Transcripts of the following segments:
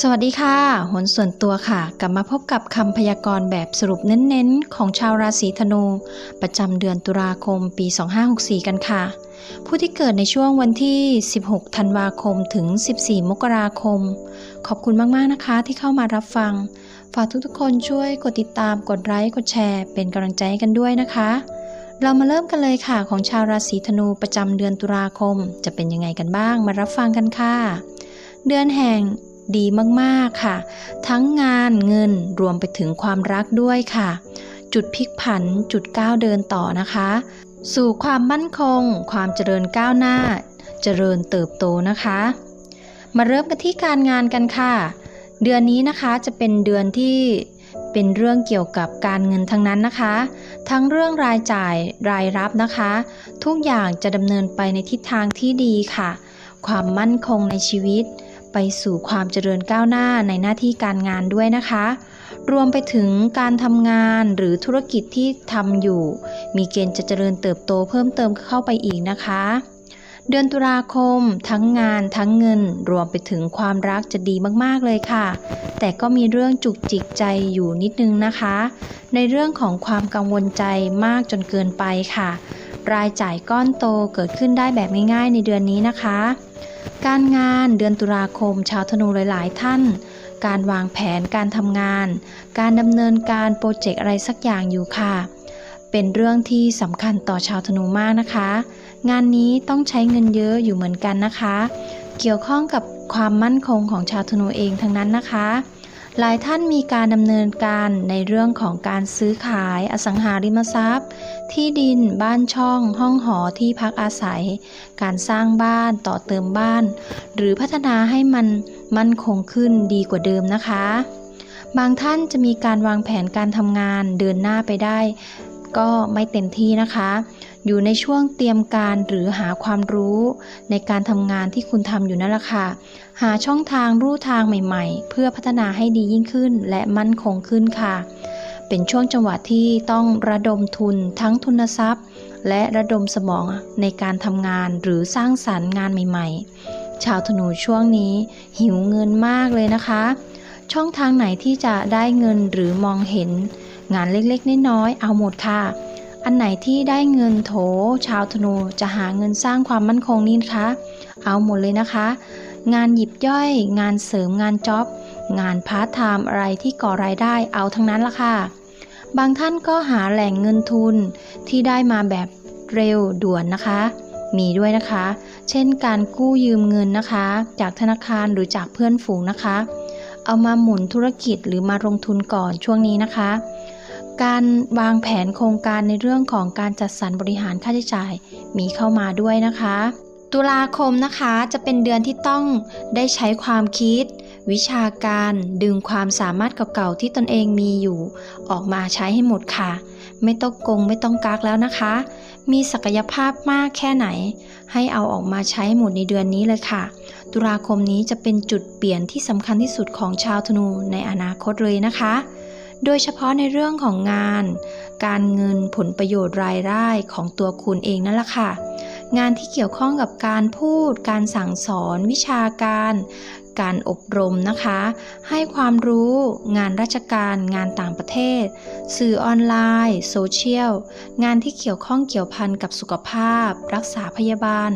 สวัสดีค่ะหนส่วนตัวค่ะ กลับมาพบกับคำพยากรณ์แบบสรุปเน้นๆ ของชาวราศีธนู ประจำเดือนตุลาคมปี 2564 กันค่ะ ผู้ที่เกิดในช่วงวันที่ 16 ธันวาคมถึง 14 มกราคม ขอบคุณมากๆนะคะที่เข้ามารับฟัง ฝากทุกๆคนช่วยกดติดตามกดไลค์กดแชร์ เป็นกำลังใจให้กันด้วยนะคะ เรามาเริ่มกันเลยค่ะของชาวราศีธนูประจำเดือนตุลาคม จะเป็นยังไงกันบ้างมารับฟังกันค่ะ เดือนแห่ง ดีมากๆค่ะ ทั้งงานเงินรวมไปถึงความรักด้วยค่ะ จุดพลิกผันจุดก้าวเดินต่อนะคะ สู่ความมั่นคง ความเจริญก้าวหน้า เจริญเติบโตนะคะ มาเริ่มกันที่การงานกันค่ะ เดือนนี้นะคะจะเป็นเดือนที่เป็นเรื่องเกี่ยวกับการเงินทั้งนั้นนะคะ ทั้งเรื่องรายจ่ายรายรับนะคะ ทุกอย่างจะดำเนินไปในทิศทางที่ดีค่ะ ความมั่นคงในชีวิต ไปสู่ความเจริญก้าวหน้าในหน้าที่การงานด้วยนะคะ รวมไปถึงการทำงานหรือธุรกิจที่ทำอยู่ มีเกณฑ์จะเจริญเติบโตเพิ่มเติมเข้าไปอีกนะคะ เดือนตุลาคม ทั้งงานทั้งเงิน รวมไปถึงความรักจะดีมากๆเลยค่ะ แต่ก็มีเรื่องจุกจิกใจอยู่นิดนึงนะคะ ในเรื่องของความกังวลใจมากจนเกินไปค่ะ รายจ่ายก้อนโตเกิดขึ้นได้แบบง่ายๆ ในเดือนนี้นะคะ การงานเดือนตุลาคม ชาวธนูหลาย ๆ ท่าน การวางแผนการทำงาน การดำเนินการโปรเจกต์อะไรสักอย่างอยู่ค่ะ เป็นเรื่องที่สำคัญต่อชาวธนูมากนะคะ งานนี้ต้องใช้เงินเยอะอยู่เหมือนกันนะคะ เกี่ยวข้องกับความมั่นคงของชาวธนูเองทั้งนั้นนะคะ หลายท่านมีการดำเนินการในเรื่องของการซื้อขายอสังหาริมทรัพย์ ที่ดินบ้านช่อง ห้องหอที่พักอาศัย การสร้างบ้านต่อเติมบ้าน หรือพัฒนาให้มันมั่นคงขึ้นดีกว่าเดิมนะคะ บางท่านจะมีการวางแผนการทำงานเดินหน้าไปได้ ก็ไม่เต็มที่นะคะ อยู่ในช่วงเตรียมการหรือหาความรู้ ในการทำงานที่คุณทำอยู่นั่นแหละค่ะ หาช่องทางรูทางใหม่ๆ เพื่อพัฒนาให้ดียิ่งขึ้นและมั่นคงขึ้นค่ะ เป็นช่วงจังหวะที่ต้องระดมทุนทั้งทุนทรัพย์ และระดมสมองในการทำงานหรือสร้างสารรค์งานใหม่ ๆ ชาวธนูช่วงนี้หิวเงินมากเลยนะคะ ช่องทางไหนที่จะได้เงินหรือมองเห็นงานเล็กๆ น้อยๆ เอาหมดค่ะ อันไหนที่ได้เงินโถ ชาวธนูจะหาเงินสร้างความมั่นคงนี่นะคะ เอาหมดเลยนะคะ งานหยิบย่อย งานเสริมงานจ็อบ งานพาร์ทไทม์อะไรที่ก่อรายได้เอาทั้งนั้นละค่ะ บางท่านก็หาแหล่งเงินทุนที่ได้มาแบบเร็วด่วนนะคะ มีด้วยนะคะ เช่นการกู้ยืมเงินนะคะ จากธนาคารหรือจากเพื่อนฝูงนะคะ เอามาหมุนธุรกิจหรือมาลงทุนก่อนช่วงนี้นะคะ การวางแผนโครงการในเรื่องของการจัดสรรบริหารค่าใช้จ่ายมีเข้ามาด้วยนะคะ ตุลาคมนะคะจะเป็นเดือนที่ต้องได้ใช้ความคิด วิชาการดึงความสามารถเก่าๆที่ตนเองมีอยู่ ออกมาใช้ให้หมดค่ะ ไม่ต้องกงไม่ต้องกักแล้วนะคะ มีศักยภาพมากแค่ไหน ให้เอาออกมาใช้ให้หมดในเดือนนี้เลยค่ะ ตุลาคมนี้จะเป็นจุดเปลี่ยนที่สำคัญที่สุดของชาวธนูในอนาคตเลยนะคะ โดยเฉพาะในเรื่องของงาน การเงินผลประโยชน์รายได้ของตัวคุณเองนั่นแหละค่ะ งานที่เกี่ยวข้องกับการพูด การสั่งสอน วิชาการ การอบรมนะคะ ให้ความรู้ งานราชการ งานต่างประเทศ สื่อออนไลน์ โซเชียล งานที่เกี่ยวข้องเกี่ยวพันกับสุขภาพ รักษาพยาบาล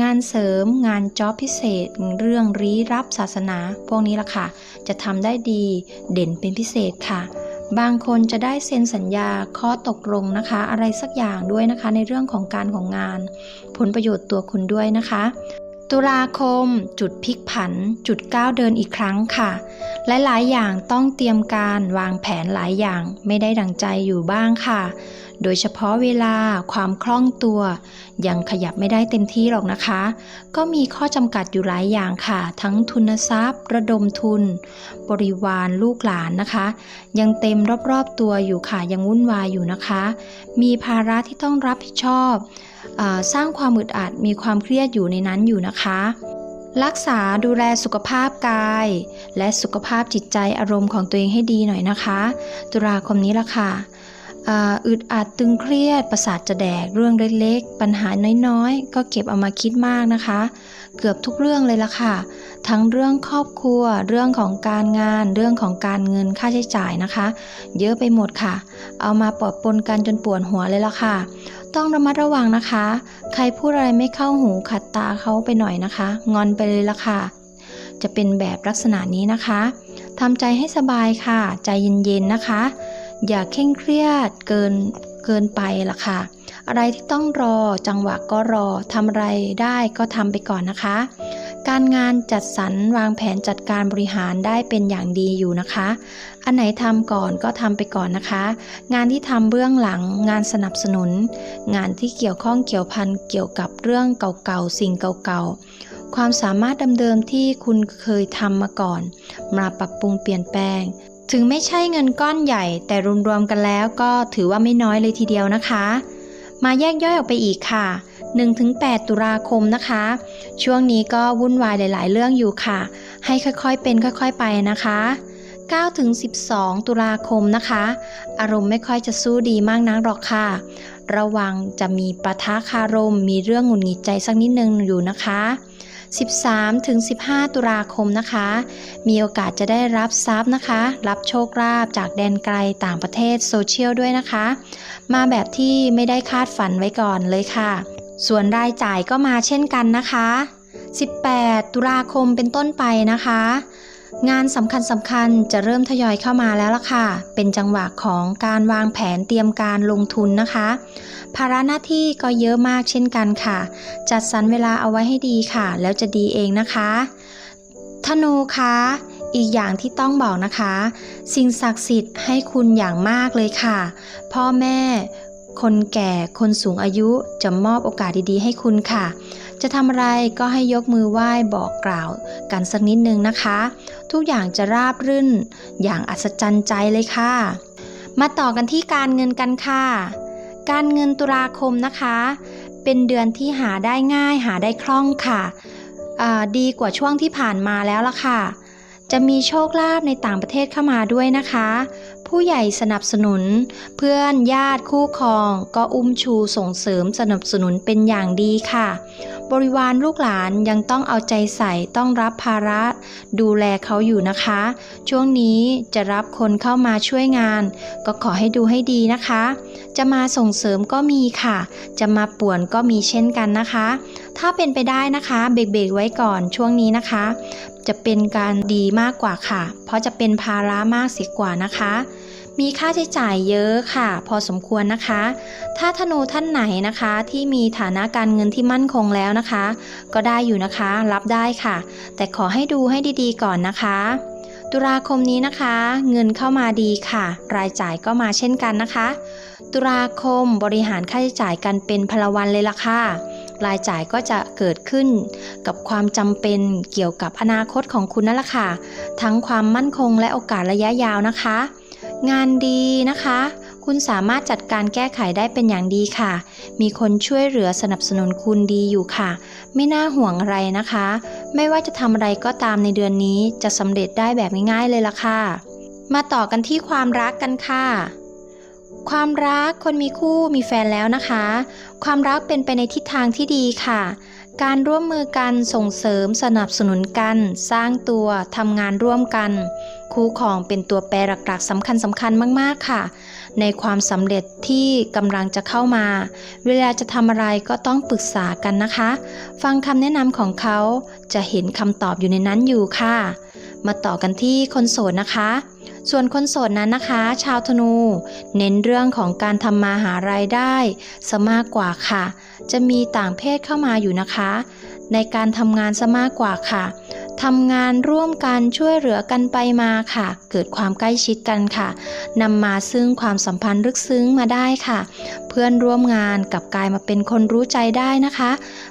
งานเสริม งานจ็อบพิเศษ เรื่องรีรับศาสนา พวกนี้ละค่ะ จะทำได้ดี เด่นเป็นพิเศษค่ะ บางคนจะได้เซ็นสัญญาข้อตกลงนะคะ อะไรสักอย่างด้วยนะคะ ในเรื่องของการของงาน ผลประโยชน์ตัวคุณด้วยนะคะ ตุลาคม จุดพลิกผัน จุดก้าวเดินอีกครั้งค่ะหลายๆอย่างต้องเตรียมการวางแผนหลายอย่างไม่ได้ดังใจอยู่บ้างค่ะ โดยเฉพาะเวลาความคล่องตัว ยังขยับไม่ได้เต็มที่หรอกนะคะ ก็มีข้อจำกัดอยู่หลายอย่างค่ะ ทั้งทุนทรัพย์ ระดมทุน บริวารลูกหลานนะคะ ยังเต็มรอบๆตัวอยู่ค่ะยังวุ่นวายอยู่นะคะ มีภาระที่ต้องรับผิดชอบ สร้างความอึดอัดมีความเครียดอยู่ในนั้นอยู่นะคะ รักษาดูแลสุขภาพกาย และสุขภาพจิตใจอารมณ์ของตัวเองให้ดีหน่อยนะคะ ตุลาคมนี้ละค่ะอ่าอึดอัดตึงเครียดประสาทจะแดกเรื่องเล็กๆ ปัญหาน้อยๆ ก็เก็บเอามาคิดมากนะคะ เกือบทุกเรื่องเลยล่ะค่ะ ทั้งเรื่องครอบครัว เรื่องของการงาน เรื่องของการเงินค่าใช้จ่ายนะคะ เยอะไปหมดค่ะ เอามาปะปนกันจนปวดหัวเลยล่ะค่ะ ต้องระมัดระวังนะคะ ใครพูดอะไรไม่เข้าหูขัดตาเขาไปหน่อยนะคะ งอนไปเลยล่ะค่ะ จะเป็นแบบลักษณะนี้นะคะทำใจให้สบายค่ะ ใจเย็นๆนะคะ อย่าเคร่งเครียดเกินเกินไปล่ะค่ะ อะไรที่ต้องรอจังหวะก็รอทำอะไรได้ก็ทำไปก่อนนะคะ การงานจัดสรรวางแผนจัดการบริหารได้เป็นอย่างดีอยู่นะคะ อันไหนทำก่อนก็ทำไปก่อนนะคะ งานที่ทำเบื้องหลังงานสนับสนุน งานที่เกี่ยวข้องเกี่ยวพันเกี่ยวกับเรื่องเก่าๆสิ่งเก่าๆความสามารถเดิมๆที่คุณเคยทำมาก่อน มาปรับปรุงเปลี่ยนแปลง ถึงไม่ใช่เงินก้อนใหญ่แต่รวมๆกันแล้วก็ถือว่าไม่น้อยเลยทีเดียวนะคะ มาแยกย่อยออกไปอีกค่ะ 1-8 ตุลาคมนะคะ ช่วงนี้ก็วุ่นวายหลาย ๆ เรื่องอยู่ค่ะ ให้ค่อยๆเป็นค่อยๆไปนะคะ9ถึง12 ตุลาคมนะคะ อารมณ์ไม่ค่อยจะสู้ดีมากนักหรอกค่ะ ระวังจะมีปะทะคารม มีเรื่องหงุดหงิดใจสักนิดนึงอยู่นะคะ 13ถึง15 ตุลาคมนะคะ มีโอกาสจะได้รับทรัพย์นะคะ รับโชคลาภจากแดนไกลต่างประเทศโซเชียลด้วยนะคะ มาแบบที่ไม่ได้คาดฝันไว้ก่อนเลยค่ะ ส่วนรายจ่ายก็มาเช่นกันนะคะ 18 ตุลาคมเป็นต้นไปนะคะ งานสำคัญสำคัญจะเริ่มทยอยเข้ามาแล้วล่ะค่ะ เป็นจังหวะของการวางแผนเตรียมการลงทุนนะคะ ภาระหน้าที่ก็เยอะมากเช่นกันค่ะ จัดสรรเวลาเอาไว้ให้ดีค่ะ แล้วจะดีเองนะคะธนูคะอีกอย่างที่ต้องบอกนะคะ สิ่งศักดิ์สิทธิ์ให้คุณอย่างมากเลยค่ะ พ่อแม่ คนแก่ คนสูงอายุจะมอบโอกาสดีๆ ให้คุณค่ะ จะทำอะไรก็ให้ยกมือไหว้บอกกล่าวกันสักนิดนึงนะคะ ทุกอย่างจะราบรื่น อย่างอัศจรรย์ใจเลยค่ะ มาต่อกันที่การเงินกันค่ะ การเงินตุลาคมนะคะ เป็นเดือนที่หาได้ง่ายหาได้คล่องค่ะ ดีกว่าช่วงที่ผ่านมาแล้วล่ะค่ะจะมีโชคลาภในต่างประเทศเข้ามาด้วยนะคะ ผู้ใหญ่สนับสนุน เพื่อนญาติคู่ครอง ก็อุ้มชูส่งเสริมสนับสนุนเป็นอย่างดีค่ะ บริวารลูกหลานยังต้องเอาใจใส่ต้องรับภาระ ดูแลเขาอยู่นะคะ ช่วงนี้จะรับคนเข้ามาช่วยงาน ก็ขอให้ดูให้ดีนะคะ จะมาส่งเสริมก็มีค่ะ จะมาป่วนก็มีเช่นกันนะคะ ถ้าเป็นไปได้นะคะ เบรกๆไว้ก่อนช่วงนี้นะคะ จะเป็นการดีมากกว่าค่ะ เพราะจะเป็นภาระมากเสียกว่านะคะ มีค่าใช้จ่ายเยอะค่ะ พอสมควรนะคะ ถ้าธนูท่านไหนนะคะที่มีฐานะการเงินที่มั่นคงแล้วนะคะ ก็ได้อยู่นะคะ รับได้ค่ะ แต่ขอให้ดูให้ดีๆก่อนนะคะตุลาคมนี้นะคะ เงินเข้ามาดีค่ะ รายจ่ายก็มาเช่นกันนะคะ ตุลาคมบริหารค่าใช้จ่ายกันเป็นพลวันเลยล่ะค่ะ รายจ่ายก็จะเกิดขึ้นกับความจำเป็นเกี่ยวกับอนาคตของคุณนั่นแหละค่ะ ทั้งความมั่นคงและโอกาสระยะยาวนะคะ งานดีนะคะ คุณสามารถจัดการแก้ไขได้เป็นอย่างดีค่ะ มีคนช่วยเหลือสนับสนุนคุณดีอยู่ค่ะ ไม่น่าห่วงอะไรนะคะ ไม่ว่าจะทำอะไรก็ตามในเดือนนี้จะสำเร็จได้แบบง่ายๆเลยล่ะค่ะ มาต่อกันที่ความรักกันค่ะ ความรักคนมีคู่มีแฟนแล้วนะคะ ความรักเป็นไปในทิศทางที่ดีค่ะ การร่วมมือกันส่งเสริมสนับสนุนกัน สร้างตัวทำงานร่วมกัน คู่ครองเป็นตัวแปรหลักๆสำคัญสำคัญมากๆค่ะ ในความสำเร็จที่กำลังจะเข้ามา เวลาจะทำอะไรก็ต้องปรึกษากันนะคะ ฟังคำแนะนำของเขาจะเห็นคำตอบอยู่ในนั้นอยู่ค่ะ มาต่อกันที่คนโสดนะคะ ส่วนคนโสดนั้นนะคะ ชาวธนู เน้นเรื่องของการทำมาหารายได้ซะมากกว่าค่ะ จะมีต่างเพศเข้ามาอยู่นะคะ ในการทำงานซะมากกว่าค่ะทำงานร่วมกันช่วยเหลือกันไปมาค่ะ เกิดความใกล้ชิดกันค่ะนำมาซึ่งความสัมพันธ์ลึกซึ้งมาได้ค่ะ เพื่อนร่วมงานกับกลายมาเป็นคนรู้ใจได้นะคะ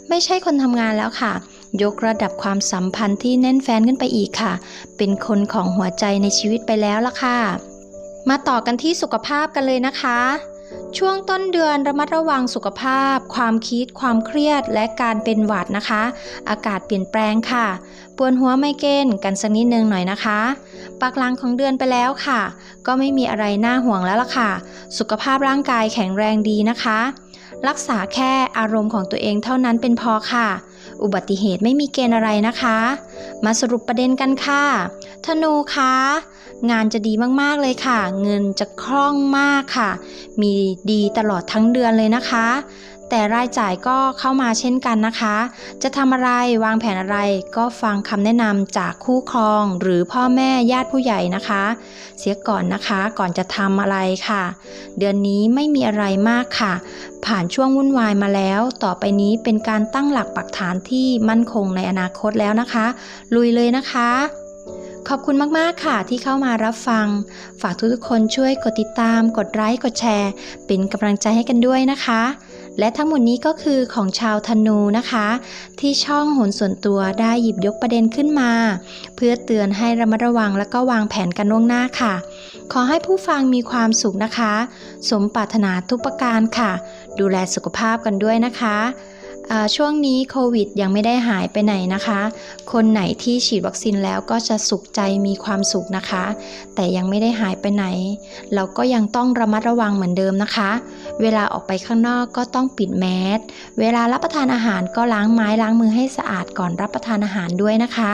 ไม่ใช่คนทำงานแล้วค่ะ ยกระดับความสัมพันธ์ที่แน่นแฟนขึ้นไปอีกค่ะ เป็นคนของหัวใจในชีวิตไปแล้วล่ะค่ะ มาต่อกันที่สุขภาพกันเลยนะคะ ช่วงต้นเดือนระมัดระวังสุขภาพ ความคิด ความเครียด และการเป็นหวัดนะคะ อากาศเปลี่ยนแปลงค่ะ ปวดหัวไมเกรนกันสักนิดนึงหน่อยนะคะ ปากลังของเดือนไปแล้วค่ะ ก็ไม่มีอะไรน่าห่วงแล้วล่ะค่ะ สุขภาพร่างกายแข็งแรงดีนะคะรักษาแค่อารมณ์ของตัวเองเท่านั้นเป็นพอค่ะ อุบัติเหตุไม่มีเกณฑ์อะไรนะคะ มาสรุปประเด็นกันค่ะ ธนูคะงานจะดีมากๆเลยค่ะ เงินจะคล่องมากค่ะ มีดีตลอดทั้งเดือนเลยนะคะแต่รายจ่ายก็เข้ามาเช่นกันนะคะ จะทำอะไรวางแผนอะไรก็ฟังคำแนะนำจากคู่ครอง หรือพ่อแม่ญาติผู้ใหญ่นะคะ เสียก่อนนะคะก่อนจะทำอะไรค่ะ เดือนนี้ไม่มีอะไรมากค่ะ ผ่านช่วงวุ่นวายมาแล้ว ต่อไปนี้เป็นการตั้งหลักปักฐานที่มั่นคงในอนาคตแล้วนะคะ ลุยเลยนะคะขอบคุณมาก ๆ ค่ะที่เข้ามารับฟัง ฝากทุกๆคนช่วยกดติดตาม กดไลค์ กดแชร์ เป็นกำลังใจให้กันด้วยนะคะ และทั้งหมดนี้ก็คือของชาวธนูนะคะ ที่ช่องหนส่วนตัวได้หยิบยกประเด็นขึ้นมา เพื่อเตือนให้ระมัดระวังและก็วางแผนกันล่วงหน้าค่ะ ขอให้ผู้ฟังมีความสุขนะคะ สมปรารถนาทุกประการค่ะ ดูแลสุขภาพกันด้วยนะคะ ช่วงนี้โควิดยังไม่ได้หายไปไหนนะคะ คนไหนที่ฉีดวัคซีนแล้วก็จะสุขใจมีความสุขนะคะ แต่ยังไม่ได้หายไปไหน เราก็ยังต้องระมัดระวังเหมือนเดิมนะคะ เวลาออกไปข้างนอกก็ต้องปิดแมส เวลารับประทานอาหารก็ล้างไม้ล้างมือให้สะอาดก่อนรับประทานอาหารด้วยนะคะ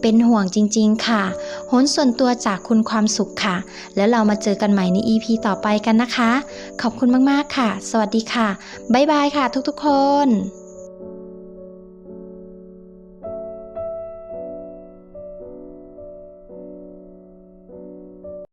เป็นห่วงจริง ๆ ค่ะโหนส่วนตัวจากคุณความสุขค่ะ แล้วเรามาเจอกันใหม่ใน EP ต่อไปกันนะคะ ขอบคุณมากๆค่ะ สวัสดีค่ะ บ๊ายบายค่ะทุกๆคน